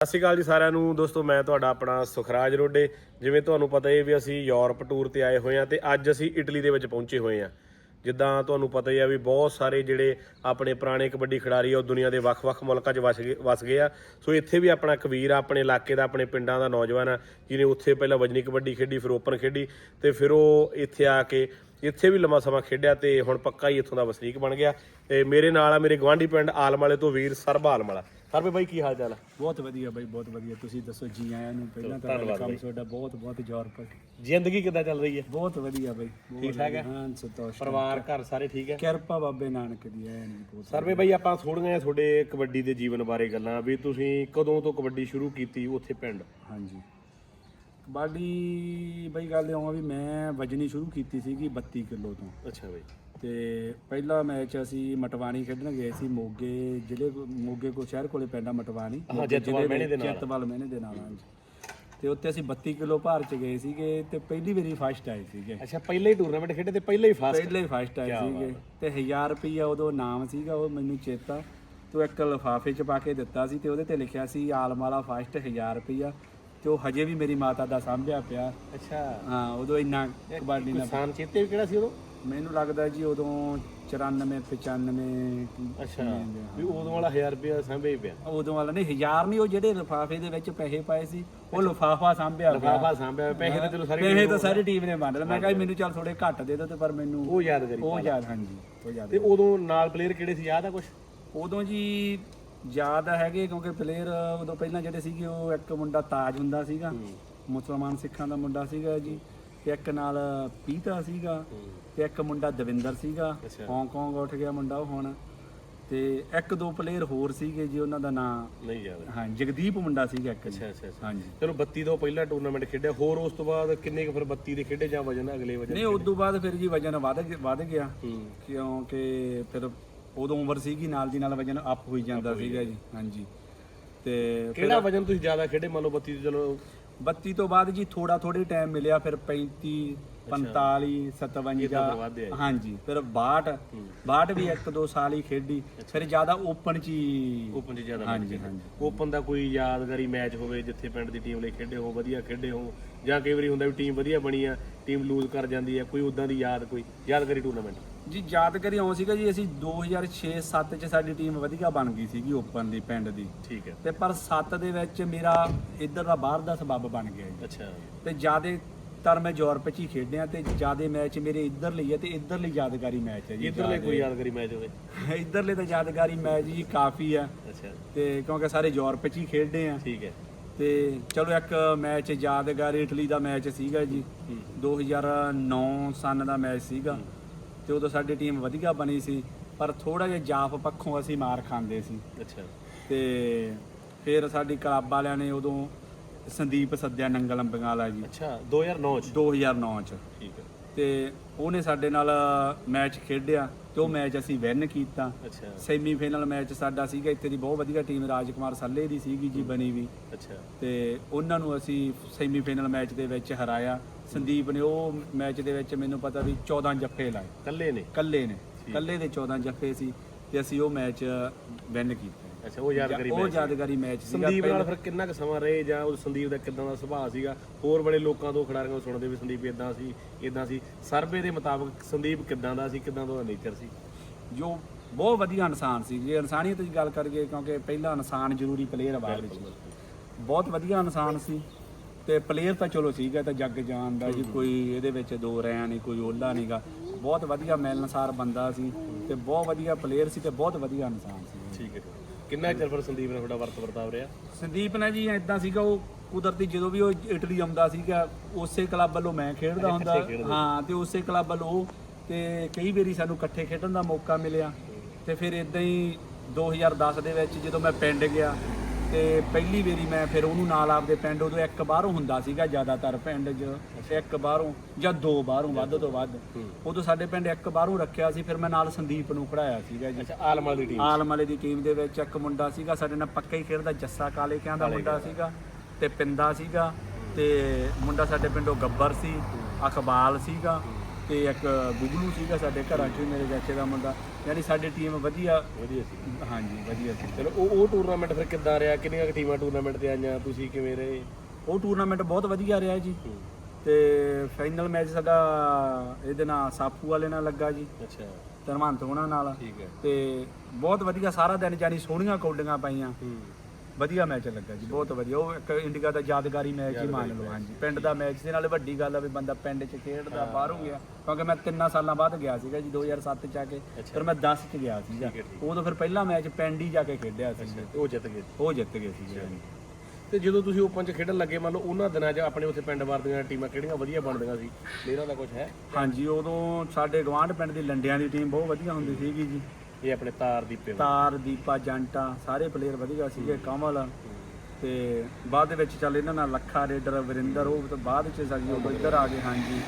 ਸਤਿ ਸ਼੍ਰੀ ਅਕਾਲ ਜੀ ਸਾਰਿਆਂ ਨੂੰ। ਦੋਸਤੋ, ਮੈਂ ਤੁਹਾਡਾ ਆਪਣਾ ਸੁਖਰਾਜ ਰੋਡੇ। ਜਿਵੇਂ ਤੁਹਾਨੂੰ ਪਤਾ ਹੈ ਵੀ ਅਸੀਂ ਯੂਰਪ ਟੂਰ ਤੇ ਆਏ ਹੋਏ ਹਾਂ ਤੇ ਅੱਜ ਅਸੀਂ ਇਟਲੀ ਦੇ ਵਿੱਚ ਪਹੁੰਚੇ ਹੋਏ ਹਾਂ। ਜਿੱਦਾਂ ਤੁਹਾਨੂੰ ਪਤਾ ਹੀ ਆ ਵੀ ਬਹੁਤ ਸਾਰੇ ਜਿਹੜੇ ਆਪਣੇ ਪੁਰਾਣੇ ਕਬੱਡੀ ਖਿਡਾਰੀ ਆ, ਉਹ ਦੁਨੀਆ ਦੇ ਵੱਖ-ਵੱਖ ਮੁਲਕਾਂ 'ਚ ਵਸ ਗਏ ਵਸ ਗਏ ਆ। ਸੋ ਇੱਥੇ ਵੀ ਆਪਣਾ ਕਬੀਰ ਆ, ਆਪਣੇ ਇਲਾਕੇ ਦਾ, ਆਪਣੇ ਪਿੰਡਾਂ ਦਾ ਨੌਜਵਾਨ ਆ, ਜਿਹਨੇ ਉੱਥੇ ਪਹਿਲਾਂ ਵਜਨੀ ਕਬੱਡੀ ਖੇਡੀ, ਫਿਰ ਓਪਨ ਖੇਡੀ ਤੇ ਫਿਰ ਉਹ ਇੱਥੇ ਆ ਕੇ ਇੱਥੇ ਵੀ ਲੰਮਾ ਸਮਾਂ ਖੇਡਿਆ ਤੇ ਹੁਣ ਪੱਕਾ ਹੀ ਇੱਥੋਂ ਦਾ ਵਸਨੀਕ ਬਣ ਗਿਆ। ਤੇ ਮੇਰੇ ਨਾਲ ਆ, ਮੇਰੇ ਗਵਾਂਢੀ ਪਿੰਡ ਆਲਮ ਵਾਲੇ ਤੋਂ ਵੀਰ ਸਰਬ ਆਲਮ ਸਰਬੇ ਬਾਈ ਕੀ ਹਾਲ ਚਾਲ ਆ ਬਹੁਤ ਵਧੀਆ ਬਾਈ ਬਹੁਤ ਵਧੀਆ। ਤੁਸੀਂ ਦੱਸੋ ਜੀ ਆਇਆਂ ਨੂੰ ਪਹਿਲਾਂ ਤਾਂ ਧੰਨਵਾਦ ਕੰਮ ਤੁਹਾਡਾ ਬਹੁਤ ਬਹੁਤ ਯੂਰਪ ਜ਼ਿੰਦਗੀ ਕਿੱਦਾਂ ਚੱਲ ਰਹੀ ਹੈ? ਬਹੁਤ ਵਧੀਆ ਬਾਈ ਬਹੁਤ ਠੀਕ ਠਾਕ ਹੈ? ਹਾਂ ਸੰਤੋਸ਼ ਪਰਿਵਾਰ ਘਰ ਸਾਰੇ ਠੀਕ ਹੈ? ਕਿਰਪਾ ਬਾਬੇ ਨਾਨਕ ਦੀ ਐ ਨਹੀਂ ਬਹੁਤ ਸਰਵੇ ਬਾਈ ਆਪਾਂ ਥੋੜੀਆਂ ਤੁਹਾਡੇ ਕਬੱਡੀ ਦੇ ਜੀਵਨ ਬਾਰੇ ਗੱਲਾਂ ਵੀ ਤੁਸੀਂ ਕਦੋਂ ਤੋਂ ਕਬੱਡੀ ਸ਼ੁਰੂ ਕੀਤੀ ਉੱਥੇ ਪਿੰਡ? ਹਾਂਜੀ। ਕਬੱਡੀ ਬਈ ਗੱਲ ਇਉਂ ਆ ਵੀ ਮੈਂ ਵਜਨੀ ਸ਼ੁਰੂ ਕੀਤੀ ਸੀਗੀ 32 ਕਿਲੋ ਤੋਂ। ਅੱਛਾ ਬਾਈ। ਤੇ ਪਹਿਲਾ ਮੈਚ ਅਸੀਂ ਮਟਵਾਣੀ ਖੇਡਣ ਗਏ ਸੀ ਮੋਗੇ ਜ਼ਿਲ੍ਹੇ ਮੋਗੇ ਕੋ ਸ਼ਹਿਰ ਕੋਲੇ ਪੈਂਦਾ ਮਟਵਾਣੀ। ਜੈਤਵਾਲ ਮਹਿਣੇ ਦੇ ਨਾਲ। ਜੈਤਵਾਲ ਮਹਿਣੇ ਦੇ ਨਾਲ ਹਾਂਜੀ। ਤੇ ਉੱਥੇ ਅਸੀਂ 32 ਕਿਲੋ ਭਾਰ ਚ ਗਏ ਸੀਗੇ ਤੇ ਪਹਿਲੀ ਵਾਰੀ ਫਸਟ ਆਏ ਸੀਗੇ। ਅੱਛਾ ਪਹਿਲੇ ਹੀ ਟੂਰਨਾਮੈਂਟ ਖੇਡੇ ਤੇ ਪਹਿਲੇ ਹੀ ਫਾਸਟ ਪਹਿਲੇ ਹੀ ਫਸਟ ਆਏ ਸੀਗੇ। ਤੇ 1000 ਰੁਪਈਆ ਉਦੋਂ ਨਾਮ ਸੀਗਾ ਉਹ ਮੈਨੂੰ ਚੇਤਾ। ਤੇ ਇੱਕ ਲਫਾਫੇ ਚ ਪਾ ਕੇ ਦਿੱਤਾ ਸੀ ਤੇ ਉਹਦੇ ਤੇ ਲਿਖਿਆ ਸੀ ਆਲਮ ਵਾਲਾ ਫਸਟ 1000 ਰੁਪਈਆ। ਤੇ ਉਹ ਹਜੇ ਵੀ ਮੇਰੀ ਮਾਤਾ ਦਾ ਸਾਂਭਿਆ ਪਿਆ। ਅੱਛਾ। ਹਾਂ ਉਦੋਂ ਇੰਨਾ ਕਬੱਡੀ ਨਾਲ ਕਿਸਾਨ ਚੇਤੇ ਵੀ ਕਿਹੜਾ ਸੀ ਉਦੋਂ? ਮੈਨੂੰ ਲੱਗਦਾ ਜੀ ਉਦੋਂ 94 95 ਅੱਛਾ ਵੀ ਉਦੋਂ ਵਾਲਾ 1000 ਰੁਪਏ ਸਾਂਭੇ ਪਿਆ। ਉਦੋਂ ਵਾਲਾ ਨਹੀਂ 1000 ਨਹੀਂ ਉਹ ਜਿਹੜੇ ਲਫਾਫੇ ਦੇ ਵਿੱਚ ਪੈਸੇ ਪਾਏ ਸੀ ਉਹ ਲਫਾਫਾ ਸਾਂਭਿਆ ਪਿਆ। ਲਫਾਫਾ ਸਾਂਭਿਆ ਪੈਸੇ ਤੇ ਚਲੋ ਸਾਰੇ ਪੈਸੇ ਤਾਂ ਸਾਰੀ ਟੀਮ ਨੇ ਮੰਨ ਲਿਆ। ਮੈਂ ਕਿਹਾ ਮੈਨੂੰ ਚੱਲ ਥੋੜੇ ਘੱਟ ਦੇ ਦਿਓ ਤੇ ਪਰ ਮੈਨੂੰ ਉਹ ਯਾਦ ਕਰੀ। ਉਹ ਯਾਦ ਹਾਂਜੀ ਉਹ ਯਾਦ ਤੇ ਉਦੋਂ ਨਾਲ ਪਲੇਅਰ ਕਿਹੜੇ ਸੀ? ਯਾਦ ਆ ਕੁਛ? ਉਦੋਂ ਜੀ ਯਾਦ ਹੈਗੇ ਕਿਉਂਕਿ ਪਲੇਅਰ ਉਦੋਂ ਪਹਿਲਾਂ ਜਿਹੜੇ ਸੀਗੇ ਉਹ ਇੱਕ ਮੁੰਡਾ ਤਾਜ ਹੁੰਦਾ ਸੀਗਾ। ਮੁਸਲਮਾਨ ਸਿੱਖਾਂ ਦਾ ਮੁੰਡਾ ਸੀਗਾ ਜੀ ਤੇ ਇੱਕ ਨਾਲ ਪੀਤਾ ਸੀਗਾ ਤੇ ਇੱਕ ਮੁੰਡਾ ਦਵਿੰਦਰ ਸੀਗਾ। ਹਾਂਗਕਾਂਗ ਉੱਠ ਗਿਆ ਮੁੰਡਾ ਉਹ ਹੁਣ। ਤੇ ਇੱਕ ਦੋ ਪਲੇਅਰ ਹੋਰ ਸੀਗੇ ਜੀ ਉਹਨਾਂ ਦਾ ਨਾਂ ਨਹੀਂ ਯਾਦ ਹਾਂ ਜਗਦੀਪ ਮੁੰਡਾ ਸੀਗਾ ਇੱਕ ਅੱਛਾ ਅੱਛਾ। ਹਾਂਜੀ। ਚਲੋ 32 ਤੋਂ ਪਹਿਲਾ ਟੂਰਨਾਮੈਂਟ ਖੇਡਿਆ ਹੋਰ ਉਸ ਤੋਂ ਬਾਅਦ ਕਿੰਨੇ ਕੁ ਫਿਰ 32 ਦੇ ਖੇਡੇ ਜਾਂ ਵਜਨ ਅਗਲੇ ਵਜਨ ਨਹੀਂ ਉਸ ਤੋਂ ਬਾਅਦ ਫਿਰ ਜੀ ਵਜਨ ਵਧ ਗਿਆ- ਵਧ ਗਿਆ। ਕਿਉਂਕਿ ਫਿਰ ਉਦੋਂ ਉਮਰ ਸੀਗੀ ਨਾਲ ਦੀ ਨਾਲ ਵਜਨ ਅਪ ਹੋਈ ਜਾਂਦਾ ਸੀਗਾ ਜੀ ਹਾਂਜੀ। ਤੇ ਕਿਹੜਾ ਵਜਨ ਤੁਸੀਂ ਜ਼ਿਆਦਾ ਖੇਡੇ? ਮੰਨ ਲਓ 32 ਤੋਂ ਚਲੋ 32 ਤੋਂ ਬਾਅਦ ਜੀ ਥੋੜਾ ਥੋੜੀ ਟਾਈਮ ਮਿਲਿਆ ਫਿਰ 35 45 57 ਏਦਾਂ ਫਿਰ ਵੱਧਦੇ ਆ ਜੀ। ਹਾਂਜੀ ਫਿਰ 62 62 ਵੀ ਇੱਕ ਦੋ ਸਾਲ ਹੀ ਖੇਡੀ ਫਿਰ ਜ਼ਿਆਦਾ ਓਪਨ ਚ ਹੀ ਓਪਨ 'ਚ ਜ਼ਿਆਦਾ ਹਾਂਜੀ ਹਾਂਜੀ। ਓਪਨ ਦਾ ਕੋਈ ਯਾਦਗਾਰੀ ਮੈਚ ਹੋਵੇ ਜਿੱਥੇ ਪਿੰਡ ਦੀ ਟੀਮ ਲਈ ਖੇਡੇ ਹੋ ਵਧੀਆ ਖੇਡੇ ਹੋ ਜਾਂ ਕਈ ਵਾਰੀ ਹੁੰਦਾ ਵੀ ਟੀਮ ਵਧੀਆ ਬਣੀ ਆ ਟੀਮ ਲੂਜ਼ ਕਰ ਜਾਂਦੀ ਆ ਕੋਈ ਉਦਾਂ ਦੀ ਯਾਦ ਕੋਈ ਯਾਦਗਾਰੀ ਟੂਰਨਾਮੈਂਟ ਜੀ ਯਾਦਗਾਰੀ ਆਉਂ ਸੀਗਾ ਜੀ ਅਸੀਂ 2006-7 ਚ ਸਾਡੀ ਟੀਮ ਵਧੀਆ ਬਣ ਗਈ ਸੀਗੀ ਓਪਨ ਦੀ ਪਿੰਡ ਦੀ। ਠੀਕ ਹੈ। ਤੇ ਪਰ 7 ਦੇ ਵਿੱਚ ਮੇਰਾ ਇੱਧਰ ਦਾ ਬਾਹਰ ਦਾ ਸਬੱਬ ਬਣ ਗਿਆ ਜੀ। ਅੱਛਾ। ਤੇ ਜਿਆਦੇ ਤਰ ਮੈਂ ਯੂਰਪ ਚ ਹੀ ਖੇਡਿਆ ਤੇ ਜਿਆਦੇ ਮੈਚ ਮੇਰੇ ਇੱਧਰ ਲਈ ਹੈ ਤੇ ਇੱਧਰ ਲਈ ਯਾਦਗਾਰੀ ਮੈਚ ਹੈ ਜੀ ਇਧਰਲੇ ਕੋਈ ਯਾਦਗਾਰੀ ਮੈਚ ਹੋਵੇ? ਇੱਧਰਲੇ ਤਾਂ ਯਾਦਗਾਰੀ ਮੈਚ ਜੀ ਕਾਫੀ ਆ। ਅੱਛਾ। ਤੇ ਕਿਉਂਕਿ ਸਾਰੇ ਯੂਰਪ ਚ ਹੀ ਖੇਡੇ ਆ। ਠੀਕ ਹੈ। ਤੇ ਚਲੋ ਇੱਕ ਮੈਚ ਯਾਦਗਾਰ ਇਟਲੀ ਦਾ ਮੈਚ ਸੀਗਾ ਜੀ। 2009 ਸਨ ਦਾ ਮੈਚ ਸੀਗਾ। ਤੇ ਉਦੋਂ ਸਾਡੀ ਟੀਮ ਵਧੀਆ ਬਣੀ ਸੀ ਪਰ ਥੋੜਾ ਜਿਹਾ ਜਾਫ ਪੱਖੋਂ ਅਸੀਂ ਮਾਰ ਖਾਂਦੇ ਸੀ। ਅੱਛਾ। ਤੇ ਫਿਰ ਸਾਡੀ ਕਲੱਬ ਵਾਲਿਆਂ ਨੇ ਉਦੋਂ ਸੰਦੀਪ ਸੱਦਿਆ ਨੰਗਲ ਅੰਬੀਆਂ ਵਾਲਾ ਜੀ। ਅੱਛਾ 2009 ਚ। 2009 ਚ। ਠੀਕ ਹੈ। ਤੇ ਉਹਨੇ ਸਾਡੇ ਨਾਲ ਮੈਚ ਖੇਡਿਆ ਤੇ ਉਹ ਮੈਚ ਅਸੀਂ ਵਿਨ ਕੀਤਾ। ਅੱਛਾ। ਸੈਮੀਫਾਈਨਲ ਮੈਚ ਸਾਡਾ ਸੀਗਾ ਇੱਥੇ ਦੀ ਬਹੁਤ ਵਧੀਆ ਟੀਮ ਰਾਜਕੁਮਾਰ ਸੱਲੇ ਦੀ ਸੀਗੀ ਜੀ ਬਣੀ ਵੀ। ਅੱਛਾ। ਤੇ ਉਹਨਾਂ ਨੂੰ ਅਸੀਂ ਸੈਮੀਫਾਈਨਲ ਮੈਚ ਦੇ ਵਿੱਚ ਹਰਾਇਆ। ਸੰਦੀਪ ਨੇ ਉਹ ਮੈਚ ਦੇ ਵਿੱਚ ਮੈਨੂੰ ਪਤਾ ਵੀ 14 ਜੱਫੇ ਲਾਏ। ਕੱਲੇ ਨੇ? ਕੱਲੇ ਨੇ। ਕੱਲੇ ਦੇ 14 ਜੱਫੇ ਸੀ ਤੇ ਅਸੀਂ ਉਹ ਮੈਚ ਵਿਨ ਕੀਤਾ। ਅੱਛਾ ਉਹ ਯਾਦਗਾਰੀ ਉਹ ਮੈਚ ਯਾਦਗਾਰੀ ਮੈਚ ਸੀਗਾ ਸੰਦੀਪ ਨਾਲ ਫਿਰ ਕਿੰਨਾ ਕੁ ਸਮਾਂ ਰਹੇ ਜਾਂ ਉਹ ਸੰਦੀਪ ਦਾ ਕਿਦਾਂ ਦਾ ਸੁਭਾਅ ਸੀਗਾ? ਹੋਰ ਬੜੇ ਲੋਕਾਂ ਤੋਂ ਖਿਡਾਰੀਆਂ ਤੋਂ ਸੁਣਦੇ ਵੀ ਸੰਦੀਪ ਇਦਾਂ ਸੀ ਇਦਾਂ ਸੀ। ਸਰਵੇ ਦੇ ਮੁਤਾਬਕ ਸੰਦੀਪ ਕਿਦਾਂ ਦਾ ਸੀ ਕਿਦਾਂ ਦਾ ਉਹਦਾ ਨੇਚਰ ਸੀ? ਜੋ ਬਹੁਤ ਵਧੀਆ ਇਨਸਾਨ ਸੀ। ਜੇ ਇਨਸਾਨੀਅਤ ਦੀ ਗੱਲ ਕਰੀਏ ਕਿਉਂਕਿ ਪਹਿਲਾ ਇਨਸਾਨ ਜ਼ਰੂਰੀ ਪਲੇਅਰ ਬਾਅਦ ਵਿੱਚ। ਬਹੁਤ ਵਧੀਆ ਇਨਸਾਨ ਸੀ। ਤੇ ਪਲੇਅਰ ਤਾਂ ਚਲੋ ਸੀਗਾ ਤਾਂ ਜੱਗ ਜਾਣਦਾ ਜੀ ਕੋਈ ਇਹਦੇ ਵਿੱਚ ਦੋ ਰਿਆਂ ਨਹੀਂ ਕੋਈ ਓਲਾ ਨਹੀਂਗਾ ਬਹੁਤ ਵਧੀਆ ਮਿਲਨਸਾਰ ਬੰਦਾ ਸੀ ਤੇ ਬਹੁਤ ਵਧੀਆ ਪਲੇਅਰ ਸੀ ਤੇ ਬਹੁਤ ਵਧੀਆ ਇਨਸਾਨ ਸੀ। ਠੀਕ ਹੈ ਕਿੰਨਾ ਚਿਰ ਫਿਰ ਸੰਦੀਪ ਨਾਲ ਤੁਹਾਡਾ ਵਰਤ ਵਰਤਾਵ ਰਿਹਾ? ਸੰਦੀਪ ਨੇ ਜੀ ਇਦਾਂ ਸੀਗਾ ਉਹ ਕੁਦਰਤੀ ਜਦੋਂ ਵੀ ਉਹ ਇਟਲੀ ਆਉਂਦਾ ਸੀਗਾ ਉਸੇ ਕਲੱਬ ਵੱਲੋਂ ਮੈਂ ਖੇਡਦਾ ਹੁੰਦਾ। ਹਾਂ ਤੇ ਉਸੇ ਕਲੱਬ ਵੱਲੋਂ ਉਹ ਤੇ ਕਈ ਵਾਰੀ ਸਾਨੂੰ ਇਕੱਠੇ ਖੇਡਣ ਦਾ ਮੌਕਾ ਮਿਲਿਆ। ਤੇ ਫਿਰ ਇਦਾਂ ਹੀ 2010 ਦੇ ਵਿੱਚ ਜਦੋਂ ਮੈਂ ਪਿੰਡ ਗਿਆ ਤੇ ਪਹਿਲੀ ਵਾਰੀ ਮੈਂ ਫਿਰ ਉਹਨੂੰ ਨਾਲ ਆਪਦੇ ਪਿੰਡ ਉਦੋਂ ਇੱਕ ਬਾਹਰੋਂ ਹੁੰਦਾ ਸੀਗਾ ਜ਼ਿਆਦਾਤਰ ਪਿੰਡ 'ਚ। ਇੱਕ ਬਾਹਰੋਂ ਜਾਂ ਦੋ ਬਾਹਰੋਂ ਵੱਧ ਤੋਂ ਵੱਧ। ਉਦੋਂ ਸਾਡੇ ਪਿੰਡ ਇੱਕ ਬਾਹਰੋਂ ਰੱਖਿਆ ਸੀ ਫਿਰ ਮੈਂ ਨਾਲ ਸੰਦੀਪ ਨੂੰ ਖੜਾਇਆ ਸੀਗਾ ਜੀ। ਅੱਛਾ ਆਲਮਲ ਦੀ ਟੀਮ ਆਲਮ ਵਾਲੇ ਦੀ ਟੀਮ ਦੇ ਵਿੱਚ ਇੱਕ ਮੁੰਡਾ ਸੀਗਾ ਸਾਡੇ ਨਾਲ ਪੱਕਾ ਹੀ ਖੇਡਦਾ ਜੱਸਾ ਕਾਲੇ ਕਿਆਂ ਦਾ ਮੁੰਡਾ ਸੀਗਾ ਤੇ ਪਿੰਦਾ ਸੀਗਾ ਤੇ ਮੁੰਡਾ ਸਾਡੇ ਪਿੰਡੋਂ ਗੱਬਰ ਸੀ ਅਕਬਾਲ ਸੀਗਾ। ਤੇ ਇੱਕ ਗੁਗਲੂ ਸੀਗਾ ਸਾਡੇ ਘਰਾਂ 'ਚ ਵੀ ਮੇਰੇ ਚਾਚੇ ਦਾ ਮੁੰਡਾ ਯਾਨੀ ਸਾਡੀ ਟੀਮ ਵਧੀਆ। ਵਧੀਆ ਸੀ। ਹਾਂਜੀ ਵਧੀਆ ਸੀ। ਚਲੋ ਉਹ ਉਹ ਟੂਰਨਾਮੈਂਟ ਫਿਰ ਕਿੱਦਾਂ ਰਿਹਾ? ਕਿੰਨੀਆਂ ਕੁ ਟੀਮਾਂ ਟੂਰਨਾਮੈਂਟ ਤੇ ਆਈਆਂ? ਤੁਸੀਂ ਕਿਵੇਂ ਰਹੇ? ਉਹ ਟੂਰਨਾਮੈਂਟ ਬਹੁਤ ਵਧੀਆ ਰਿਹਾ ਜੀ। ਤੇ ਫਾਈਨਲ ਮੈਚ ਸਾਡਾ ਇਹਦੇ ਨਾਲ ਸਾਪੂ ਵਾਲੇ ਨਾਲ ਲੱਗਾ ਜੀ। ਅੱਛਾ। ਧਰਮੰਤ ਹੋਣਾ ਨਾਲ। ਠੀਕ ਹੈ। ਤੇ ਬਹੁਤ ਵਧੀਆ ਸਾਰਾ ਦਿਨ ਜਾਨੀ ਸੋਹਣੀਆਂ ਕੌਡੀਆਂ ਪਾਈਆਂ। ਹੂੰ। ਵਧੀਆ ਮੈਚ ਲੱਗਾ ਜੀ ਬਹੁਤ ਵਧੀਆ। ਉਹ ਇੱਕ ਇੰਡੀਆ ਦਾ ਯਾਦਗਾਰੀ ਮੈਚ ਹੀ ਮੰਨ ਲਓ ਹਾਂਜੀ। ਪਿੰਡ ਦਾ ਮੈਚ ਸੀ ਨਾਲੇ ਵੱਡੀ ਗੱਲ ਆ ਵੀ ਬੰਦਾ ਪਿੰਡ 'ਚ ਖੇਡਦਾ ਬਾਹਰੋਂ ਗਿਆ। ਕਿਉਂਕਿ ਮੈਂ ਤਿੰਨਾਂ ਸਾਲਾਂ ਬਾਅਦ ਗਿਆ ਸੀਗਾ ਜੀ 2007 ਚ ਆ ਕੇ। ਫਿਰ ਮੈਂ 10 ਚ ਗਿਆ ਸੀਗਾ। ਉਦੋਂ ਫਿਰ ਪਹਿਲਾ ਮੈਚ ਪਿੰਡ ਹੀ ਜਾ ਕੇ ਖੇਡਿਆ ਸੀ। ਉਹ ਜਿੱਤ ਗਏ। ਉਹ ਜਿੱਤ ਗਏ ਸੀਗੇ ਤੇ ਜਦੋਂ ਤੁਸੀਂ ਓਪਨ ਚ ਖੇਡਣ ਲੱਗੇ ਮੰਨ ਲਓ ਉਹਨਾਂ ਦਿਨਾਂ 'ਚ ਆਪਣੇ ਉੱਥੇ ਪਿੰਡ ਵਾਰ ਦੀਆਂ ਟੀਮਾਂ ਕਿਹੜੀਆਂ ਵਧੀਆ ਬਣਦੀਆਂ ਸੀ? ਪਲੇਅਰਾਂ ਦਾ ਕੁਝ ਹੈ। ਹਾਂਜੀ ਉਦੋਂ ਸਾਡੇ ਗਵਾਂਢ ਪਿੰਡ ਦੀ ਲੰਡਿਆਂ ਦੀ ਟੀਮ ਬਹੁਤ ਵਧੀਆ ਹੁੰਦੀ ਸੀਗੀ ਜੀ। ਇਹ ਆਪਣੇ ਤਾਰ ਦੀਪੇ ਤਾਰ ਦੀਪਾ ਜੰਟਾ ਸਾਰੇ ਪਲੇਅਰ ਵਧੀਆ ਸੀਗੇ ਕਮਲ। ਤੇ ਬਾਅਦ ਦੇ ਵਿੱਚ ਚੱਲ ਇਹਨਾਂ ਨਾਲ ਲੱਖਾ ਰੇਡਰ ਵਰਿੰਦਰ ਉਹ ਤਾਂ ਬਾਅਦ ਚ ਸਾਡੀ ਉਹ ਇੱਧਰ ਆ ਗਏ ਹਾਂਜੀ।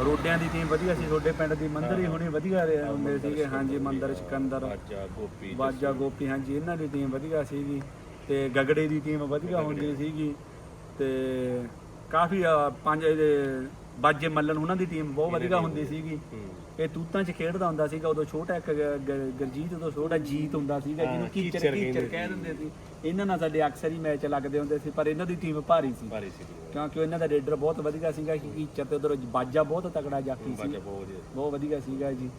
ਰੋਡਿਆਂ ਦੀ ਟੀਮ ਵਧੀਆ ਸੀ ਤੁਹਾਡੇ ਪਿੰਡ ਦੀ ਮੰਦਰ ਹੀ ਹੋਣੀ ਵਧੀਆ ਰਹੇ ਹੁੰਦੇ ਸੀਗੇ ਹਾਂਜੀ ਮੰਦਰ ਸਿਕੰਦਰ ਬਾਜਾ ਗੋਪੀ ਬਾਜਾ ਗੋਪੀ ਹਾਂਜੀ ਇਹਨਾਂ ਦੀ ਟੀਮ ਵਧੀਆ ਸੀਗੀ। ਤੇ ਗਗੜੇ ਦੀ ਟੀਮ ਵਧੀਆ ਹੁੰਦੀ ਸੀਗੀ। ਤੇ ਕਾਫੀ ਪੰਜ ਇਹਦੇ ਬਾਜੇ ਮੱਲਨ ਉਹਨਾਂ ਦੀ ਟੀਮ ਬਹੁਤ ਵਧੀਆ ਹੁੰਦੀ ਸੀਗੀ। ਇਹ ਤੂਤਾਂ 'ਚ ਖੇਡਦਾ ਹੁੰਦਾ ਸੀਗਾ ਉਦੋਂ ਛੋਟਾ ਇੱਕ ਗ- ਗ- ਗੁਰਜੀਤ ਤੋਂ ਛੋਟਾ ਜੀਤ ਹੁੰਦਾ ਸੀਗਾ ਜਿਹਨੂੰ ਕੀਚਰ ਕੀਚਰ ਕੀਚਰ ਕਹਿ ਦਿੰਦੇ ਸੀ। ਇਹਨਾਂ ਨਾਲ ਸਾਡੇ ਅਕਸਰ ਹੀ ਮੈਚ ਲੱਗਦੇ ਹੁੰਦੇ ਸੀ ਪਰ ਇਹਨਾਂ ਦੀ ਟੀਮ ਭਾਰੀ ਸੀ। ਭਾਰੀ ਸੀ ਕਿਉਂਕਿ ਇਹਨਾਂ ਦਾ ਰੇਡਰ ਬਹੁਤ ਵਧੀਆ ਸੀਗਾ ਕਿ ਕੀਚਰ ਤੇ ਉਧਰ ਬਾਜਾ ਬਹੁਤ ਤਕੜਾ ਜਾਫੀ ਸੀ। ਬਾਜਾ ਬਹੁਤ ਵਧੀਆ ਬਹੁਤ ਵਧੀਆ ਸੀਗਾ ਜੀ।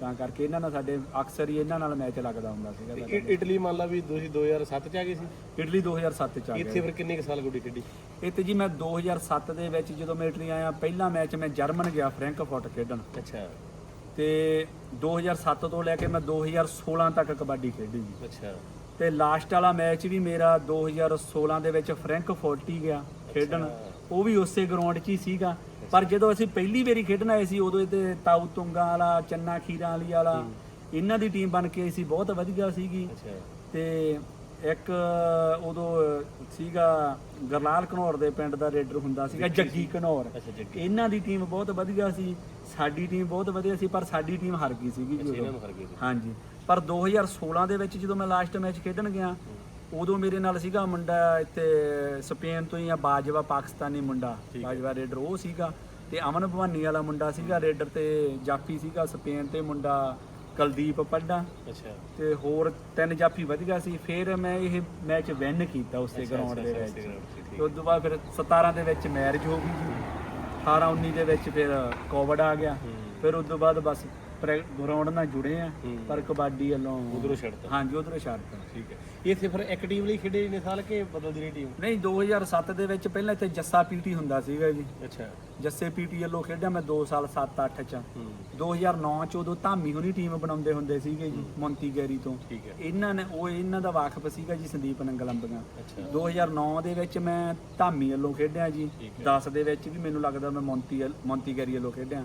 ਤਾਂ ਕਰਕੇ ਇਹਨਾਂ ਨਾਲ ਸਾਡੇ ਅਕਸਰ ਹੀ ਇਹਨਾਂ ਨਾਲ ਮੈਚ ਲੱਗਦਾ ਹੁੰਦਾ ਸੀਗਾ। ਇ- ਇਟਲੀ ਮੰਨ ਲਾ ਵੀ ਤੁਸੀਂ 2007 ਚ ਆ ਗਏ ਸੀ? ਇਟਲੀ 2007 ਚ ਆ ਗਿਆ ਇੱਥੇ ਫਿਰ ਕਿੰਨੇ ਕੁ ਸਾਲ ਗੁੱਡੀ ਖੇਡੀ? ਇੱਥੇ ਜੀ ਮੈਂ 2007 ਦੇ ਵਿੱਚ ਜਦੋਂ ਮੈਂ ਇਟਲੀ ਆਇਆ ਪਹਿਲਾ ਮੈਚ ਮੈਂ ਜਰਮਨ ਗਿਆ ਫ੍ਰੈਂਕਫਰਟ ਖੇਡਣ। ਅੱਛਾ। ਤੇ 2007 ਤੋਂ ਲੈ ਕੇ ਮੈਂ 2016 ਤੱਕ ਕਬੱਡੀ ਖੇਡੀ ਜੀ। ਅੱਛਾ। ਤੇ ਲਾਸਟ ਵਾਲਾ ਮੈਚ ਵੀ ਮੇਰਾ 2016 ਦੇ ਵਿੱਚ ਫ੍ਰੈਂਕਫਰਟ ਹੀ ਗਿਆ ਖੇਡਣ। ਉਹ ਵੀ ਉਸੇ ਗਰਾਊਂਡ 'ਚ ਹੀ ਸੀਗਾ। ਪਰ ਜਦੋਂ ਅਸੀਂ ਪਹਿਲੀ ਵਾਰੀ ਖੇਡਣ ਆਏ ਸੀ ਉਦੋਂ ਇਹ ਤਾਊ ਤੁੰਗਾ ਵਾਲਾ ਚੰਨਾ ਖੀਰਾਂ ਵਾਲੀ ਵਾਲਾ ਇਹਨਾਂ ਦੀ ਟੀਮ ਬਣ ਕੇ ਆਈ ਸੀ ਬਹੁਤ ਵਧੀਆ ਸੀਗੀ। ਅੱਛਾ। ਤੇ ਇੱਕ ਉਦੋਂ ਸੀਗਾ ਗਰਲਾਲ ਘਨੌਰ ਦੇ ਪਿੰਡ ਦਾ ਰੇਡਰ ਹੁੰਦਾ ਸੀਗਾ ਜੱਗੀ ਘਨੌਰ। ਇਹਨਾਂ ਦੀ ਟੀਮ ਬਹੁਤ ਵਧੀਆ ਸੀ ਸਾਡੀ ਟੀਮ ਬਹੁਤ ਵਧੀਆ ਸੀ ਪਰ ਸਾਡੀ ਟੀਮ ਹਾਰ ਗਈ ਸੀਗੀ ਜੀ ਉਦੋਂ। ਹਾਂਜੀ। ਪਰ 2016 ਦੇ ਵਿੱਚ ਜਦੋਂ ਮੈਂ ਲਾਸਟ ਮੈਚ ਖੇਡਣ ਗਿਆ ਉਦੋਂ ਮੇਰੇ ਨਾਲ ਸੀਗਾ ਮੁੰਡਾ ਇੱਥੇ ਸਪੇਨ ਤੋਂ ਹੀ ਆ ਬਾਜਵਾ ਪਾਕਿਸਤਾਨੀ ਮੁੰਡਾ ਬਾਜਵਾ ਰੇਡਰ ਉਹ ਸੀਗਾ। ਤੇ ਅਮਨ ਭਵਾਨੀ ਵਾਲਾ ਮੁੰਡਾ ਸੀਗਾ ਰੇਡਰ ਤੇ ਜਾਫੀ ਸੀਗਾ ਸਪੇਨ ਤੇ ਮੁੰਡਾ ਕੁਲਦੀਪ ਪੱਡਾ। ਅੱਛਾ। ਤੇ ਹੋਰ ਤਿੰਨ ਜਾਫੀ ਵਧੀਆ ਸੀ। ਫਿਰ ਮੈਂ ਇਹ ਮੈਚ ਵਿਨ ਕੀਤਾ ਉਸੇ ਗਰਾਊਂਡ ਦੇ ਵਿੱਚ। ਤੇ ਉਸ ਤੋਂ ਬਾਅਦ ਫਿਰ 17 ਦੇ ਵਿੱਚ ਮੈਰਿਜ ਹੋ ਗਈ ਜੀ। 18 19 ਦੇ ਵਿੱਚ ਫਿਰ ਕੋਵਿਡ ਆ ਗਿਆ। ਫਿਰ ਉਸ ਤੋਂ ਬਾਅਦ ਬਸ ਗਰਾਊਂਡ ਨਾਲ ਜੁੜੇ ਆ ਪਰ ਕਬੱਡੀ ਵੱਲੋਂ ਉਧਰੋਂ ਛੱਡਤਾ ਹਾਂਜੀ ਉਧਰੋਂ ਛੱਡਤਾ ਠੀਕ ਹੈ। ਇੱਥੇ ਫਿਰ ਇੱਕ ਟੀਮ ਲਈ ਖੇਡੇ ਨੇ ਸਾਲ ਕਿ ਬਦਲਦੀ ਰਹੀ ਟੀਮ? ਨਹੀਂ 2007 ਦੇ ਵਿੱਚ ਪਹਿਲਾਂ ਇੱਥੇ ਜੱਸਾ ਪੀਟੀ ਹੁੰਦਾ ਸੀਗਾ ਜੀ। ਅੱਛਾ। ਜੱਸੇ ਪੀਟੀ ਵੱਲੋਂ ਖੇਡਿਆ ਮੈਂ 2 ਸਾਲ 7 8 ਚ। ਹੂੰ। 2009 ਚ ਉਦੋਂ ਧਾਮੀ ਹੋਣੀ ਟੀਮ ਬਣਾਉਂਦੇ ਹੁੰਦੇ ਸੀਗੇ ਜੀ ਮੌਂਤੀ ਗੈਰੀ ਤੋਂ। ਠੀਕ ਹੈ। ਇਹਨਾਂ ਨੇ ਉਹ ਇਹਨਾਂ ਦਾ ਵਾਕਫ ਸੀਗਾ ਜੀ ਸੰਦੀਪ ਨੰਗਲੰਬੀਆਂ। ਅੱਛਾ। 2009 ਦੇ ਵਿੱਚ ਮੈਂ ਧਾਮੀ ਵੱਲੋਂ ਖੇਡਿਆ ਜੀ। ਠੀਕ 10 ਦੇ ਵਿੱਚ ਵੀ ਮੈਨੂੰ ਲੱਗਦਾ ਮੈਂ ਮੌਂਤੀ ਮੌਂਤੀ ਗੈਰੀ ਵੱਲੋਂ ਖੇਡਿਆ।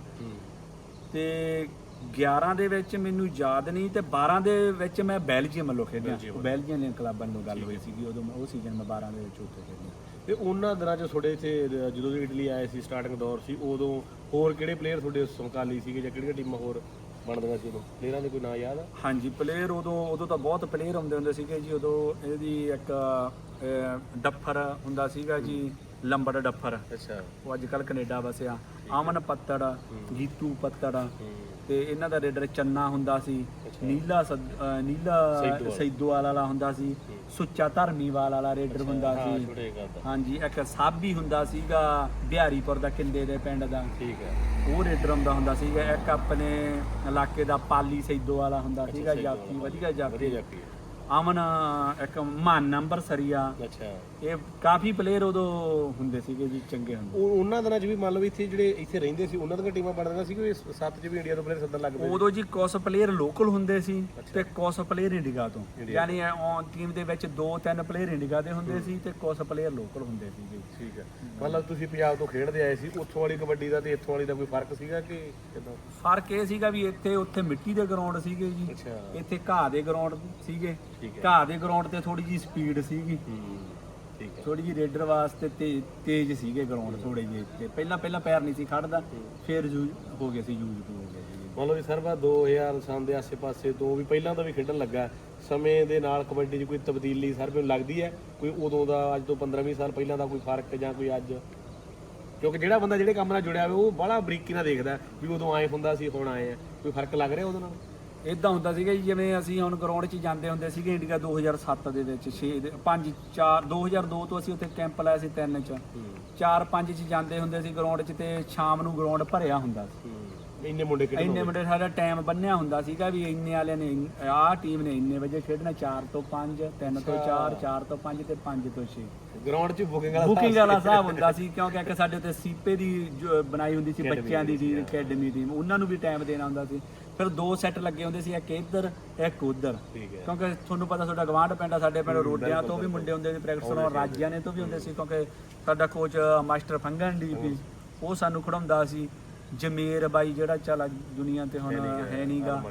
ਤੇ 11 ਦੇ ਵਿੱਚ ਮੈਨੂੰ ਯਾਦ ਨਹੀਂ ਤੇ 12 ਦੇ ਵਿੱਚ ਮੈਂ ਬੈਲਜੀਅਮ ਵੱਲੋਂ ਖੇਡਿਆ। ਬੈਲਜੀਅਮ ਬੈਲਜੀਅਮ ਦੇ ਕਲੱਬਾਂ ਨੂੰ ਗੱਲ ਹੋਈ ਸੀਗੀ ਉਦੋਂ ਮੈਂ- ਉਹ ਸੀਜ਼ਨ ਮੈਂ 12 ਦੇ ਵਿੱਚ ਉੱਥੇ ਖੇਡਿਆ। ਤੇ ਉਹਨਾਂ ਦਿਨਾਂ 'ਚ ਤੁਹਾਡੇ ਇੱਥੇ ਜਦੋਂ ਦੀ ਇਟਲੀ ਆਏ ਸੀ ਸਟਾਰਟਿੰਗ ਦੌਰ ਸੀ ਉਦੋਂ ਹੋਰ ਕਿਹੜੇ ਪਲੇਅਰ ਤੁਹਾਡੇ ਸਮਕਾਲੀ ਸੀਗੇ ਜਾਂ ਕਿਹੜੀਆਂ ਟੀਮਾਂ ਹੋਰ ਬਣਦੀਆਂ ਸੀ ਉਦੋਂ? ਪਲੇਅਰਾਂ ਦੇ ਕੋਈ ਨਾਂ ਯਾਦ ਆ? ਹਾਂਜੀ ਪਲੇਅਰ ਉਦੋਂ ਉਦੋਂ ਤਾਂ ਬਹੁਤ ਪਲੇਅਰ ਹੁੰਦੇ ਹੁੰਦੇ ਸੀਗੇ ਜੀ ਉਦੋਂ ਇਹਦੀ ਇੱਕ ਡੱਫਰ ਹੁੰਦਾ ਸੀਗਾ ਜੀ ਲੰਬੜ ਡੱਫਰ। ਅੱਛਾ। ਉਹ ਅੱਜ ਕੱਲ ਕੈਨੇਡਾ ਵਸਿਆ ਆਮਨ ਪੱਤੜ ਗੀਤੂ ਪੱਤੜ। ਤੇ ਇਹਨਾਂ ਦਾ ਰੇਡਰ ਚੰਨਾ ਹੁੰਦਾ ਸੀ। ਨੀਲਾ ਸਦ- ਅਹ, ਨੀਲਾ ਸੈਦੋਵਾਲ। ਵਾਲਾ ਹੁੰਦਾ ਸੀ। ਸੁੱਚਾ ਧਰਮੀਵਾਲ ਵਾਲਾ ਰੇਡਰ ਹੁੰਦਾ ਸੀ। ਕਰਦਾ ਹਾਂਜੀ ਇੱਕ ਸਾਬੀ ਹੁੰਦਾ ਸੀਗਾ ਬਿਹਾਰੀਪੁਰ ਦਾ ਕਿੰਦੇ ਦੇ ਪਿੰਡ ਦਾ। ਠੀਕ ਹੈ। ਉਹ ਰੇਡਰ ਹੁੰਦਾ ਹੁੰਦਾ ਸੀਗਾ। ਇੱਕ ਆਪਣੇ ਇਲਾਕੇ ਦਾ ਪਾਲੀ ਸੈਦੋ ਵਾਲਾ ਹੁੰਦਾ ਸੀਗਾ ਵਾਲਾ। ਵਧੀਆ ਜਾਫੀ ਵਧੀਆ ਜਾਪੀ ਹੈ। ਅਮਨ ਇੱਕ ਮਾਨ ਨੰਬਰ ਸਰੀਆ ਅੱਛਾ। ਇਹ ਕਾਫੀ ਪਲੇਅਰ ਉਦੋਂ ਹੁੰਦੇ ਸੀਗੇ ਜੀ ਚੰਗੇ ਹੁੰਦੇ। ਉਹ ਉਹਨਾਂ ਦਿਨਾਂ 'ਚ ਵੀ ਮੰਨ ਲਓ ਇੱਥੇ ਜਿਹੜੇ ਇੱਥੇ ਰਹਿੰਦੇ ਸੀ ਉਹਨਾਂ ਦੀਆਂ ਟੀਮਾਂ ਬਣਦੀਆਂ ਸੀ ਕਿ ਸੱਤ 'ਚ ਵੀ ਇੰਡੀਆ ਤੋਂ ਪਲੇਅਰ ਸੱਦਣ ਲੱਗ ਪਏ? ਉਦੋਂ ਜੀ ਕੁਝ ਪਲੇਅਰ ਲੋਕਲ ਹੁੰਦੇ ਸੀ ਤੇ ਕੁਝ ਪਲੇਅਰ ਇੰਡੀਗਾ ਤੋਂ। ਇੰਡੀਆ ਯਾਨੀ ਟੀਮ ਦੇ ਵਿੱਚ ਦੋ ਤਿੰਨ ਪਲੇਅਰ ਇੰਡੀਗਾ ਦੇ ਹੁੰਦੇ ਸੀ ਤੇ ਕੁਝ ਪਲੇਅਰ ਲੋਕਲ ਹੁੰਦੇ ਸੀਗੇ ਠੀਕ ਹੈ। ਮਤਲਬ ਤੁਸੀਂ ਪੰਜਾਬ ਤੋਂ ਖੇਡਦੇ ਆਏ ਸੀ ਉੱਥੋਂ ਵਾਲੀ ਕਬੱਡੀ ਦਾ ਤੇ ਇੱਥੋਂ ਵਾਲੀ ਦਾ ਕੋਈ ਫ਼ਰਕ ਸੀਗਾ ਕਿ ਕਿਦਾਂ? ਫ਼ਰਕ ਇਹ ਸੀਗਾ ਵੀ ਇੱਥੇ ਉੱਥੇ ਮਿੱਟੀ ਦੇ ਗਰਾਊਂਡ ਸੀਗੇ ਜੀ। ਅੱਛਾ। ਇੱਥੇ ਘਾਹ ਦੇ ਗਰਾਊਂਡ ਸੀਗੇ। ਠੀਕ ਹੈ। ਘਾਹ ਦੇ ਗਰਾਊਂਡ ਤੇ ਥੋੜੀ ਜੀ ਸਪੀਡ ਸੀਗੀ। ਠੀਕ ਹੈ। ਥੋੜੀ ਜੀ ਰੇਡਰ ਵਾਸਤੇ ਤੇ ਤੇਜ਼ ਸੀਗੇ ਗਰਾਊਂਡ ਥੋੜੇ ਜਿਹੇ ਤੇ ਪਹਿਲਾਂ ਪਹਿਲਾਂ ਪੈਰ ਨਹੀਂ ਸੀ ਖੜਦਾ ਫਿਰ ਯੂਜ਼ ਹੋ ਗਏ ਸੀ ਯੂਜ਼ ਹੋ ਗਏ ਸੀ ਮੰਨ ਲਓ ਵੀ ਸਰਵਾ 2000 ਸਾਲ ਦੇ ਆਸੇ-ਪਾਸੇ ਤੋਂ ਵੀ ਪਹਿਲਾਂ ਤੋਂ ਵੀ ਖੇਡਣ ਲੱਗਾ। ਸਮੇਂ ਦੇ ਨਾਲ ਕਬੱਡੀ 'ਚ ਕੋਈ ਤਬਦੀਲੀ ਸਰ ਨੂੰ ਲੱਗਦੀ ਹੈ? ਕੋਈ ਉਦੋਂ ਦਾ ਅੱਜ ਤੋਂ 15-20 ਸਾਲ ਪਹਿਲਾਂ ਦਾ ਕੋਈ ਫ਼ਰਕ ਜਾਂ ਕੋਈ ਅੱਜ? ਕਿਉਂਕਿ ਜਿਹੜਾ ਬੰਦਾ ਜਿਹੜੇ ਕੰਮ ਨਾਲ ਜੁੜਿਆ ਹੋਵੇ ਉਹ ਬੜਾ ਬਰੀਕੀ ਨਾਲ ਦੇਖਦਾ ਵੀ ਉਦੋਂ ਆਏ ਹੁੰਦਾ ਸੀ ਹੁਣ ਆਏ ਆ। ਕੋਈ ਫ਼ਰਕ ਲੱਗ ਰਿਹਾ ਉਹਦੇ ਨਾਲ? ਇਦਾਂ ਹੁੰਦਾ ਸੀਗਾ ਜੀ ਜਿਵੇਂ ਅਸੀਂ ਹੁਣ ਗਰਾਊਂਡ 'ਚ ਜਾਂਦੇ ਹੁੰਦੇ ਸੀਗੇ ਇੰਡੀਆ 2007 ਦੇ ਵਿੱਚ 6 5 4 2002 ਤੋਂ ਅਸੀਂ ਉੱਥੇ ਕੈਂਪ ਲਾਇਆ ਸੀ ਤਿੰਨ 'ਚ। 4 5 'ਚ ਜਾਂਦੇ ਹੁੰਦੇ ਸੀ ਗਰਾਊਂਡ 'ਚ ਤੇ ਸ਼ਾਮ ਨੂੰ ਗਰਾਊਂਡ ਭਰਿਆ ਹੁੰਦਾ ਸੀ। ਇੰਨੇ ਮੁੰਡੇ ਕਿਹੜੇ ਇੰਨੇ ਮੁੰਡੇ ਸਾਡਾ ਟਾਈਮ ਬੰਨਿਆ ਹੁੰਦਾ ਸੀਗਾ ਵੀ ਇੰਨੇ ਵਾਲਿਆਂ ਨੇ ਆਹ ਟੀਮ ਨੇ ਇੰਨੇ ਵਜੇ ਖੇਡਣਾ 4 ਤੋਂ 5 3 ਤੋਂ 4 4 ਤੋਂ 5 ਤੇ 5 ਤੋਂ 6 ਗਰਾਊਂਡ 'ਚ ਬੁਕਿੰਗ ਵਾਲਾ ਬੁਕਿੰਗ ਵਾਲਾ ਹਿਸਾਬ ਹੁੰਦਾ ਸੀ ਕਿਉਂਕਿ ਇੱਕ ਸਾਡੇ ਉੱਤੇ ਸੀਪੇ ਦੀ ਬਣਾਈ ਹੁੰਦੀ ਸੀ ਬੱਚਿਆਂ ਦੀ ਦੀ ਅਕੈਡਮੀ ਟੀਮ ਉਹਨਾਂ ਨੂੰ ਵੀ ਟਾਈਮ ਦੇਣਾ ਹੁੰਦਾ ਸੀ। ਫਿਰ ਦੋ ਸੈੱਟ ਲੱਗੇ ਹੁੰਦੇ ਸੀ ਇੱਕ ਇੱਧਰ ਇੱਕ ਉੱਧਰ। ਕਿਉਂਕਿ ਤੁਹਾਨੂੰ ਪਤਾ ਤੁਹਾਡਾ ਗਵਾਂਢ ਪਿੰਡ ਆ ਸਾਡੇ ਪਿੰਡ ਰੋਡਿਆਂ ਤੋਂ ਵੀ ਮੁੰਡੇ ਹੁੰਦੇ ਨੇ ਪ੍ਰੈਕਟਿਸ ਕਰਨ ਰਾਜਿਆਂ ਨੇ ਤੋਂ ਵੀ ਹੁੰਦੇ ਸੀ ਕਿਉਂਕਿ ਸਾਡਾ ਕੋਚ ਮਾਸਟਰ ਫੰਗਨ ਡੀਪੀ ਉਹ ਸਾਨੂੰ ਖੜਾਉਂਦਾ ਸੀ ਜਮੀਰ ਬਾਈ ਜਿਹੜਾ ਚੱਲ ਦੁਨੀਆ ਤੇ ਹੁਣ ਹੈ ਨਹੀਂਗਾ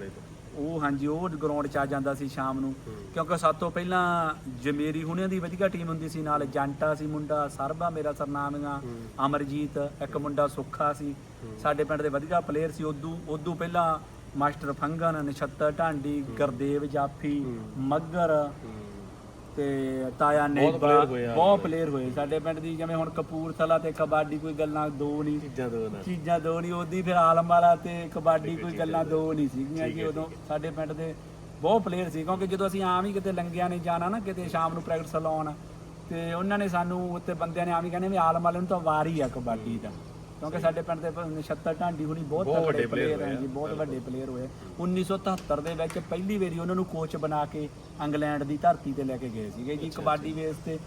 ਉਹ ਹਾਂਜੀ ਉਹ ਗਰਾਊਂਡ 'ਚ ਆ ਜਾਂਦਾ ਸੀ ਸ਼ਾਮ ਨੂੰ। ਕਿਉਂਕਿ ਸਭ ਤੋਂ ਪਹਿਲਾਂ ਜਮੇਰੀ ਹੁਣਿਆਂ ਦੀ ਵਧੀਆ ਟੀਮ ਹੁੰਦੀ ਸੀ ਨਾਲ ਜੰਟਾ ਸੀ ਮੁੰਡਾ ਸਰਬਾ ਮੇਰਾ ਸਰਨਾਮੀਆਂ ਅਮਰਜੀਤ ਇੱਕ ਮੁੰਡਾ ਸੁੱਖਾ ਸੀ। ਸਾਡੇ ਪਿੰਡ ਦੇ ਵਧੀਆ ਪਲੇਅਰ ਸੀ ਉਦੋਂ ਉਦੋਂ ਪਹਿਲਾਂ ਮਾਸਟਰ ਫੰਗਨ ਨਛੱਤਰ ਢਾਂਡੀ ਗੁਰਦੇਵ ਜਾਫੀ ਮੱਗਰ ਤੇ ਤਾਇਆ ਆ। ਬਹੁਤ ਪਲੇਅਰ ਹੋਏ। ਸਾਡੇ ਪਿੰਡ ਦੀ ਜਿਵੇਂ ਹੁਣ ਕਪੂਰਥਲਾ ਤੇ ਕਬੱਡੀ ਕੋਈ ਗੱਲਾਂ ਦੋ ਨਹੀਂ ਚੀਜ਼ਾਂ ਦੋ ਨਾ। ਚੀਜ਼ਾਂ ਦੋ ਨਹੀਂ ਉਹਦੀ ਫਿਰ ਆਲਮ ਵਾਲਾ ਤੇ ਕਬੱਡੀ ਕੋਈ ਗੱਲਾਂ ਦੋ ਨਹੀਂ ਸੀਗੀਆਂ ਜੀ ਉਦੋਂ। ਸਾਡੇ ਪਿੰਡ ਦੇ ਬਹੁਤ ਪਲੇਅਰ ਸੀ। ਕਿਉਂਕਿ ਜਦੋਂ ਅਸੀਂ ਆਮ ਹੀ ਕਿਤੇ ਲੰਗਿਆਂ ਨੇ ਜਾਣਾ ਨਾ ਕਿਤੇ ਸ਼ਾਮ ਨੂੰ ਪ੍ਰੈਕਟਿਸ ਲਾਉਣ ਤੇ ਉਹਨਾਂ ਨੇ ਸਾਨੂੰ ਉੱਤੇ ਬੰਦਿਆਂ ਨੇ ਆਮ ਹੀ ਕਹਿੰਦੇ ਵੀ ਆਲਮ ਵਾਲੇ ਨੂੰ ਤਾਂ ਵਾਰ ਹੀ ਆ ਕਬੱਡੀ ਦਾ। ਕਿਉਂਕਿ ਸਾਡੇ ਪਿੰਡ ਦੇ 76 ਢਾਂਡੀ ਹੁਣੀ ਬਹੁਤ ਵੱਡੇ ਪਲੇਅਰ ਹੈ ਜੀ ਬਹੁਤ ਵੱਡੇ ਪਲੇਅਰ ਹੋਏ 1977 ਦੇ ਵਿੱਚ ਪਹਿਲੀ ਵਾਰੀ ਉਹਨਾਂ ਨੂੰ ਕੋਚ ਬਣਾ ਕੇ ਇੰਗਲੈਂਡ ਦੀ ਧਰਤੀ ਤੇ ਲੈ ਕੇ ਗਏ ਸੀਗੇ ਜੀ। ਕਬੱਡੀ ਬੇਸ ਤੇ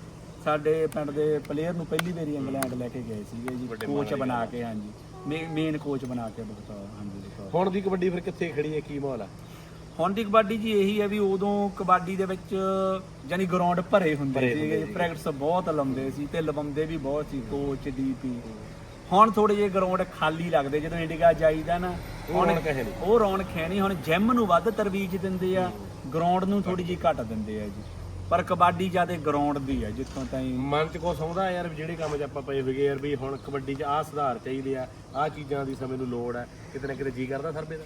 ਸਾਡੇ ਪਿੰਡ ਦੇ ਪਲੇਅਰ ਨੂੰ ਪਹਿਲੀ ਵਾਰੀ ਇੰਗਲੈਂਡ ਲੈ ਕੇ ਗਏ ਸੀਗੇ ਜੀ ਕੋਚ ਬਣਾ ਕੇ ਹਾਂਜੀ। ਮੇਨ ਕੋਚ ਬਣਾ ਕੇ ਬਖਤਾ ਹਾਂਜੀ ਹੁਣ ਦੀ ਕਬੱਡੀ ਫਿਰ ਕਿੱਥੇ ਖੜੀ ਹੈ? ਕੀ ਮਾਹੌਲ ਆ? ਹੁਣ ਦੀ ਕਬੱਡੀ ਜੀ ਇਹੀ ਹੈ ਵੀ ਉਦੋਂ ਕਬੱਡੀ ਦੇ ਵਿੱਚ ਯਾਨੀ ਗਰਾਊਂਡ ਭਰੇ ਹੁੰਦੇ ਸੀ ਪ੍ਰੈਕਟਿਸ ਬਹੁਤ ਲੰਬੇ ਸੀ ਤੇ ਲੰਬੇ ਵੀ ਬਹੁਤ ਸੀ। ਕੋਚ ਡੀਪੀ ਹੁਣ ਥੋੜੇ ਜਿਹੇ ਗਰਾਊਂਡ ਖਾਲੀ ਲੱਗਦੇ ਜਦੋਂ ਇੰਡੀਆ ਜਾਈਦਾ ਨਾ ਉਹ ਰੌਣਕ ਹੈ ਨਹੀਂ। ਉਹ ਰੌਣਕ ਹੈ ਨਹੀਂ। ਹੁਣ ਜਿਮ ਨੂੰ ਵੱਧ ਤਰਵੀਜ ਦਿੰਦੇ ਆ ਗਰਾਊਂਡ ਨੂੰ ਥੋੜੀ ਜਿਹੀ ਘੱਟ ਦਿੰਦੇ ਆ ਜੀ। ਪਰ ਕਬੱਡੀ ਜ਼ਿਆਦਾ ਗਰਾਊਂਡ ਦੀ ਹੈ ਜਿੱਥੋਂ ਤਾਈਂ ਮਨ ਚ ਕੋ ਸੌਂਦਾ ਯਾਰ ਵੀ ਜਿਹੜੇ ਕੰਮ 'ਚ ਆਪਾਂ ਪਏ ਯਾਰ ਵੀ ਹੁਣ ਕਬੱਡੀ 'ਚ ਆਹ ਸੁਧਾਰ ਚਾਹੀਦੇ ਆ ਆਹ ਚੀਜ਼ਾਂ ਦੀ ਸਮੇਂ ਨੂੰ ਲੋੜ ਹੈ ਕਿਤੇ ਨਾ ਕਿਤੇ ਜੀ ਕਰਦਾ ਸਰਬੇ ਦਾ।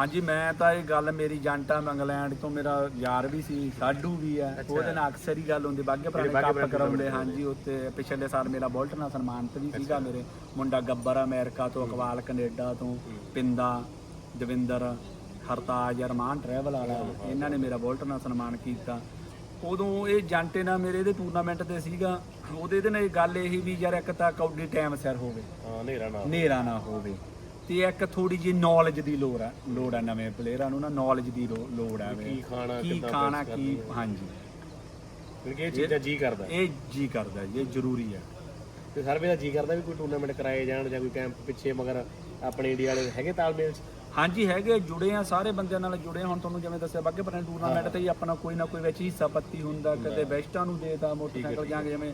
ਹਾਂਜੀ ਮੈਂ ਤਾਂ ਇਹ ਗੱਲ ਮੇਰੀ ਜੰਟਾ ਇੰਗਲੈਂਡ ਤੋਂ ਮੇਰਾ ਯਾਰ ਵੀ ਸੀ ਸਾਡੂ ਵੀ ਆ ਉਹਦੇ ਨਾਲ ਅਕਸਰ ਹੀ ਗੱਲ ਹੁੰਦੀ ਬਾਗੇ ਪੁਰਾਣੇ ਕੱਪ ਕਰਾਉਂਦੇ ਹਾਂਜੀ ਉੱਤੇ ਪਿਛਲੇ ਸਾਲ ਮੇਰਾ ਬੋਲਟ ਨਾਲ ਸਨਮਾਨਿਤ ਵੀ ਸੀਗਾ ਮੇਰੇ ਮੁੰਡਾ ਗੱਬਰ ਅਮਰੀਕਾ ਤੋਂ ਅਕਵਾਲ ਕੈਨੇਡਾ ਤੋਂ ਪਿੰਦਾ ਦਵਿੰਦਰ ਹਰਤਾਜ ਅਰਮਾਨ ਟਰੈਵਲ ਵਾਲਾ ਇਹਨਾਂ ਨੇ ਮੇਰਾ ਬੋਲਟ ਨਾਲ ਸਨਮਾਨ ਕੀਤਾ। ਉਦੋਂ ਇਹ ਜੰਟੇ ਨਾਲ ਮੇਰੇ ਇਹਦੇ ਟੂਰਨਾਮੈਂਟ ਤੇ ਸੀਗਾ ਉਹਦੇ ਇਹਦੇ ਨਾਲ ਇਹ ਗੱਲ ਇਹੀ ਵੀ ਯਾਰ ਇੱਕ ਤਾਂ ਕੌਡੀ ਟਾਈਮ ਸਿਰ ਹੋਵੇ। ਹਾਂ ਹਨੇਰਾ ਨਾ ਹਨੇਰਾ ਨਾ ਹੋਵੇ। ਤੇ ਇੱਕ ਥੋੜੀ ਜਿਹੀ ਨੌਲੇਜ ਦੀ ਲੋੜ ਆ ਲੋੜ ਆ ਨਵੇਂ ਪਲੇਅਰਾਂ ਨੂੰ ਨਾ ਨੌਲੇਜ ਦੀ ਲੋ- ਲੋੜ ਆ ਕੀ ਖਾਣਾ ਕੀ ਕਿੱਦਾਂ ਖਾਣਾ ਕੀ ਹਾਂਜੀ। ਕਿਉਂਕਿ ਇਹ ਚੀਜ਼ਾਂ ਜੀ ਕਰਦਾ? ਇਹ ਜੀ ਕਰਦਾ ਜੀ ਇਹ ਜ਼ਰੂਰੀ ਆ। ਤੇ ਸਰਬੇ ਦਾ ਜੀ ਕਰਦਾ ਵੀ ਕੋਈ ਟੂਰਨਾਮੈਂਟ ਕਰਾਏ ਜਾਣ ਜਾਂ ਕੋਈ ਕੈਂਪ ਪਿੱਛੇ ਮਗਰ ਆਪਣੇ ਇੰਡੀਆ ਵਾਲੇ ਹੈਗੇ ਤਾਲਮੇਲ 'ਚ? ਹਾਂਜੀ ਹੈਗੇ ਜੁੜੇ ਆ ਸਾਰੇ ਬੰਦਿਆਂ ਨਾਲ ਜੁੜੇ ਆ। ਹੁਣ ਤੁਹਾਨੂੰ ਜਿਵੇਂ ਦੱਸਿਆ ਬਾਗੇ ਪਰਾਂ ਟੂਰਨਾਮੈਂਟ ਤੇ ਹੀ ਆਪਣਾ ਕੋਈ ਨਾ ਕੋਈ ਵਿੱਚ ਹਿੱਸਾ ਪੱਤੀ ਹੁੰਦਾ ਕਦੇ ਵੈਸਟਾਂ ਨੂੰ ਦੇਤਾ ਮੋਟਰਸਾਈਕਲ ਜਾਂ ਜਿਵੇਂ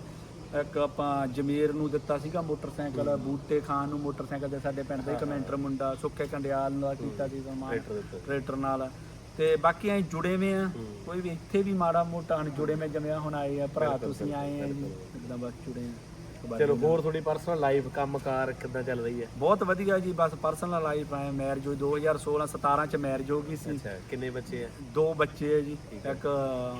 ਇੱਕ ਆਪਾਂ ਜਮੀਰ ਨੂੰ ਦਿੱਤਾ ਸੀਗਾ ਮੋਟਰਸਾਈਕਲ ਬੂਟੇ ਖਾਨ ਨੂੰ ਮੋਟਰਸਾਈਕਲ ਦੇ ਸਾਡੇ ਪਿੰਡ ਦਾ ਹੀ ਕਮੈਂਟਰ ਮੁੰਡਾ ਸੁੱਕੇ ਕੰਡਿਆਲ ਨਾਲ ਕੀਤਾ ਸੀ ਸਨਮਾਨ ਟਰੈਕਟਰ ਦੇ ਨਾਲ। ਤੇ ਬਾਕੀ ਐ ਜੁੜੇ ਵੇ ਆ ਕੋਈ ਵੀ ਇੱਥੇ ਵੀ ਮਾੜਾ ਮੋਟਾ ਹਣ ਜੁੜੇ ਮੈਂ ਜਮਿਆ ਹੁਣ ਆਏ ਆ ਭਰਾ ਤੁਸੀਂ ਆਏ ਆ ਜੀ। ਇਦਾਂ ਬਸ ਜੁੜੇ ਆ। ਚਲੋ ਹੋਰ ਥੋੜੀ ਪਰਸਨਲ ਲਾਈਫ ਕੰਮਕਾਰ ਕਿੱਦਾਂ ਚੱਲ ਰਹੀ ਹੈ? ਬਹੁਤ ਵਧੀਆ ਜੀ ਬਸ ਪਰਸਨਲ ਲਾਈਫ ਐ ਮੈਰਿਜ ਹੋਈ 2016 17 ਚ ਮੈਰਿਜ ਹੋ ਗਈ ਸੀ। ਅੱਛਾ ਕਿੰਨੇ ਬੱਚੇ ਆ? ਦੋ ਬੱਚੇ ਆ ਜੀ ਇੱਕ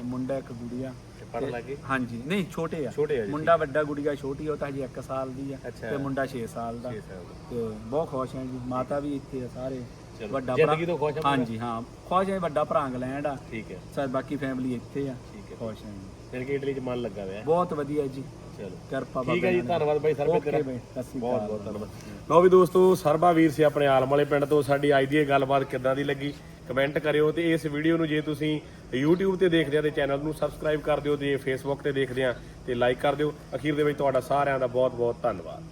ਮੁੰਡਾ ਇੱਕ ਗੁੜੀਆ। ਪੜਨ ਲੱਗੇ ਹਾਂਜੀ ਨਹੀਂ ਛੋਟੇ ਆ। ਛੋਟੇ ਆ ਜੀ ਮੁੰਡਾ ਵੱਡਾ ਗੁੜੀਆ ਛੋਟੀ ਉਹ ਤਾਂ ਹਜੇ 1 ਸਾਲ ਦੀ ਆ ਅੱਛਾ। ਤੇ ਮੁੰਡਾ 6 ਸਾਲ ਦਾ। ਛੇ ਸਾਲ ਦਾ। ਤੇ ਬਹੁਤ ਖੁਸ਼ ਹਾਂ ਜੀ ਮਾਤਾ ਵੀ ਇੱਥੇ ਆ ਸਾਰੇ। ਚਲੋ, ਜ਼ਿੰਦਗੀ ਤੋਂ ਖੁਸ਼ ਆ ਪੂਰਾ? ਹਾਂਜੀ ਹਾਂ ਖੁਸ਼ ਹੈ ਵੱਡਾ ਭਰਾ ਇੰਗਲੈਂਡ ਆ। ਠੀਕ ਹੈ ਸਾਰੇ ਬਾਕੀ ਫੈਮਿਲੀ ਇੱਥੇ ਆ ਠੀਕ ਹੈ ਖੁਸ਼ ਹਾਂ ਜੀ। ਫਿਰ ਕਿ ਇਟਲੀ 'ਚ ਮਨ ਲੱਗਾ ਹੋਇਆ? ਹੈ। ਬਹੁਤ ਵਧੀਆ ਜੀ। ਚਲੋ। ਕਿਰਪਾ ਠੀਕ ਹੈ ਜੀ ਧੰਨਵਾਦ ਬਾਈ ਸਰਬੇ ਓਕੇ ਤੇਰਾ। ਬਈ ਸਤਿ ਸ਼੍ਰੀ ਬਹੁਤ ਬਹੁਤ ਧੰਨਵਾਦ। ਲਓ ਵੀ ਦੋਸਤੋ ਸਰਬਾ ਵੀਰ ਸੀ ਆਪਣੇ ਆਲਮ ਵਾਲੇ ਪਿੰਡ ਤੋਂ ਸਾਡੀ ਅੱਜ ਦੀ ਇਹ ਗੱਲਬਾਤ ਕਿੱਦਾਂ ਦੀ ਲੱਗੀ? ਕਮੈਂਟ ਕਰਿਓ ਤੇ ਇਸ ਵੀਡੀਓ ਨੂੰ ਜੇ ਤੁਸੀਂ YouTube ਤੇ ਦੇਖਦੇ ਆ ਤੇ ਚੈਨਲ ਨੂੰ ਸਬਸਕ੍ਰਾਈਬ ਕਰ ਦਿਓ ਤੇ Facebook ਤੇ ਦੇਖਦੇ ਆ ਤੇ ਲਾਈਕ ਕਰ ਦਿਓ। ਅਖੀਰ ਦੇ ਵਿੱਚ ਤੁਹਾਡਾ ਸਾਰਿਆਂ ਦਾ ਬਹੁਤ ਬਹੁਤ ਧੰਨਵਾਦ।